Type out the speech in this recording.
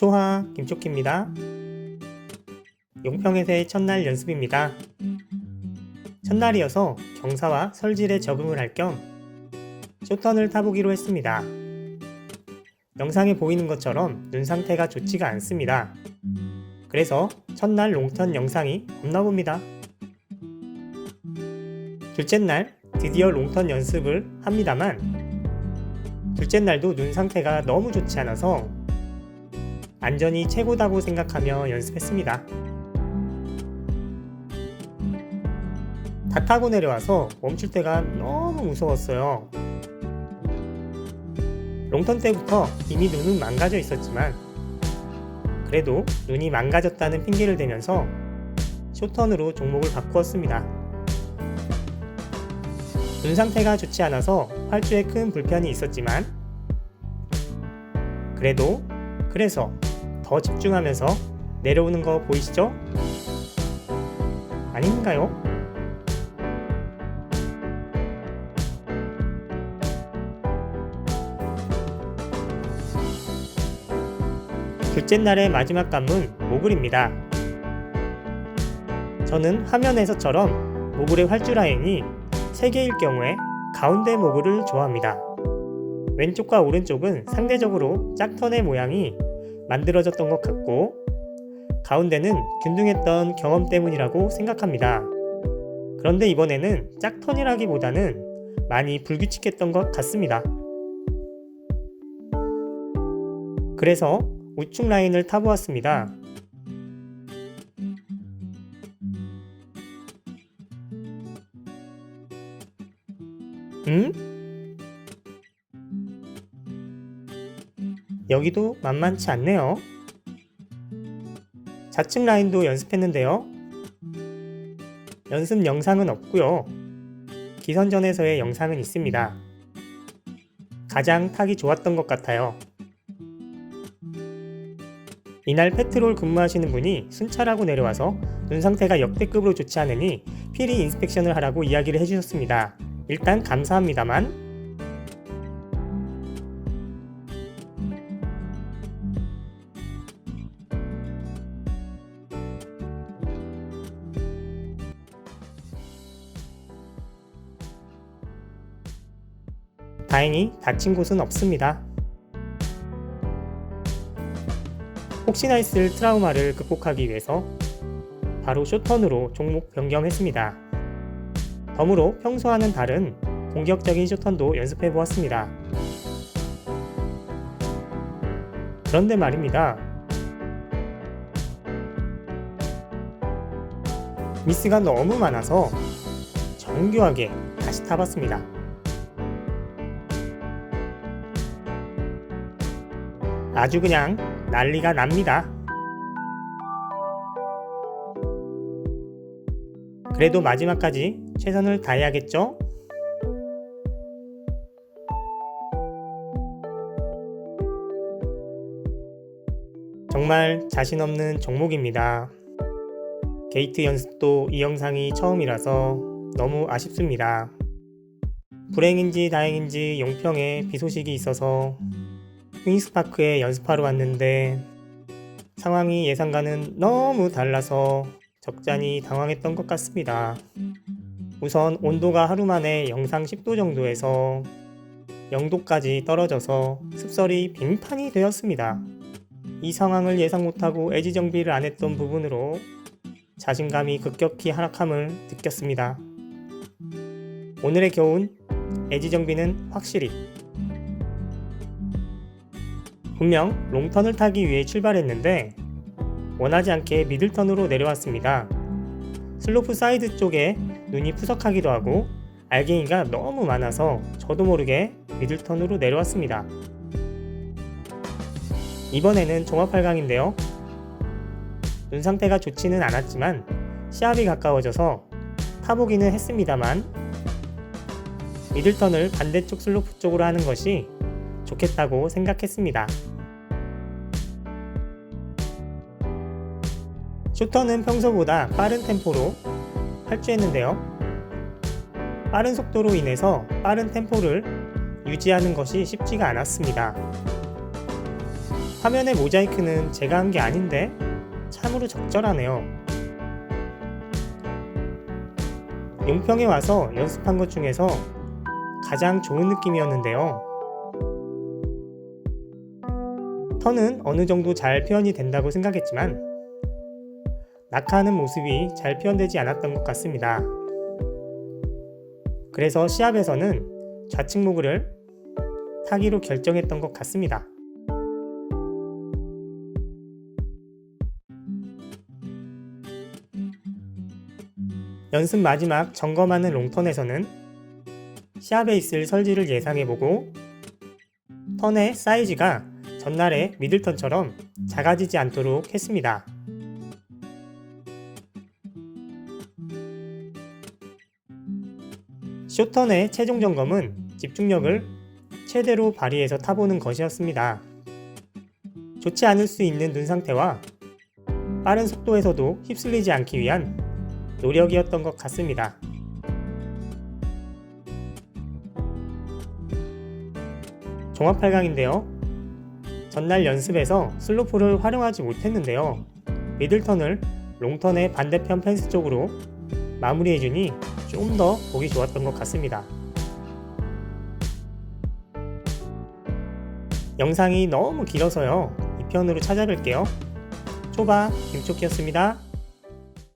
초하 김초키입니다. 용평에서의 첫날 연습입니다. 첫날이어서 경사와 설질에 적응을 할 겸 쇼턴을 타보기로 했습니다. 영상에 보이는 것처럼 눈 상태가 좋지가 않습니다. 그래서 첫날 롱턴 영상이 없나 봅니다. 둘째 날 드디어 롱턴 연습을 합니다만 둘째 날도 눈 상태가 너무 좋지 않아서 안전이 최고다고 생각하며 연습했습니다. 다 타고 내려와서 멈출 때가 너무 무서웠어요. 롱턴 때부터 이미 눈은 망가져 있었지만 그래도 눈이 망가졌다는 핑계를 대면서 쇼턴으로 종목을 바꾸었습니다. 눈 상태가 좋지 않아서 활주에 큰 불편이 있었지만 그래도 그래서 더 집중하면서 내려오는 거 보이시죠? 아닌가요? 둘째 날의 마지막 관문 모글입니다. 저는 화면에서처럼 모글의 활주 라인이 3개일 경우에 가운데 모글을 좋아합니다. 왼쪽과 오른쪽은 상대적으로 짝턴의 모양이 만들어졌던 것 같고 가운데는 균등했던 경험 때문이라고 생각합니다. 그런데 이번에는 짝턴이라기보다는 많이 불규칙했던 것 같습니다. 그래서 우측 라인을 타보았습니다. 음? 여기도 만만치 않네요. 좌측 라인도 연습했는데요. 연습 영상은 없고요. 기선전에서의 영상은 있습니다. 가장 타기 좋았던 것 같아요. 이날 페트롤 근무하시는 분이 순찰하고 내려와서 눈 상태가 역대급으로 좋지 않으니 필히 인스펙션을 하라고 이야기를 해주셨습니다. 일단 감사합니다만 다행히 다친 곳은 없습니다. 혹시나 있을 트라우마를 극복하기 위해서 바로 쇼턴으로 종목 변경했습니다. 덤으로 평소와는 다른 공격적인 쇼턴도 연습해 보았습니다. 그런데 말입니다. 미스가 너무 많아서 정교하게 다시 타봤습니다. 아주 그냥 난리가 납니다. 그래도 마지막까지 최선을 다해야겠죠? 정말 자신 없는 종목입니다. 게이트 연습도 이 영상이 처음이라서 너무 아쉽습니다. 불행인지 다행인지 용평에 비 소식이 있어서 퀸스파크에 연습하러 왔는데 상황이 예상과는 너무 달라서 적잖이 당황했던 것 같습니다. 우선 온도가 하루 만에 영상 10도 정도에서 0도까지 떨어져서 습설이 빙판이 되었습니다. 이 상황을 예상 못하고 애지 정비를 안 했던 부분으로 자신감이 급격히 하락함을 느꼈습니다. 오늘의 교훈, 애지 정비는 확실히 분명 롱턴을 타기 위해 출발했는데 원하지 않게 미들턴으로 내려왔습니다. 슬로프 사이드 쪽에 눈이 푸석하기도 하고 알갱이가 너무 많아서 저도 모르게 미들턴으로 내려왔습니다. 이번에는 종합 8강인데요. 눈 상태가 좋지는 않았지만 시합이 가까워져서 타보기는 했습니다만 미들턴을 반대쪽 슬로프 쪽으로 하는 것이 좋겠다고 생각했습니다. 슈터는 평소보다 빠른 템포로 활주했는데요. 빠른 속도로 인해서 빠른 템포를 유지하는 것이 쉽지가 않았습니다. 화면의 모자이크는 제가 한 게 아닌데 참으로 적절하네요. 용평에 와서 연습한 것 중에서 가장 좋은 느낌이었는데요. 턴은 어느 정도 잘 표현이 된다고 생각했지만 낙하하는 모습이 잘 표현되지 않았던 것 같습니다. 그래서 시합에서는 좌측 모그를 타기로 결정했던 것 같습니다. 연습 마지막 점검하는 롱턴에서는 시합에 있을 설지를 예상해보고 턴의 사이즈가 전날의 미들턴처럼 작아지지 않도록 했습니다. 쇼턴의 최종 점검은 집중력을 최대로 발휘해서 타보는 것이었습니다. 좋지 않을 수 있는 눈 상태와 빠른 속도에서도 휩쓸리지 않기 위한 노력이었던 것 같습니다. 종합 8강인데요. 전날 연습에서 슬로프를 활용하지 못했는데요. 미들턴을 롱턴의 반대편 펜스 쪽으로 마무리해주니 좀 더 보기 좋았던 것 같습니다. 영상이 너무 길어서요. 2편으로 찾아뵐게요. 초바 김초키였습니다.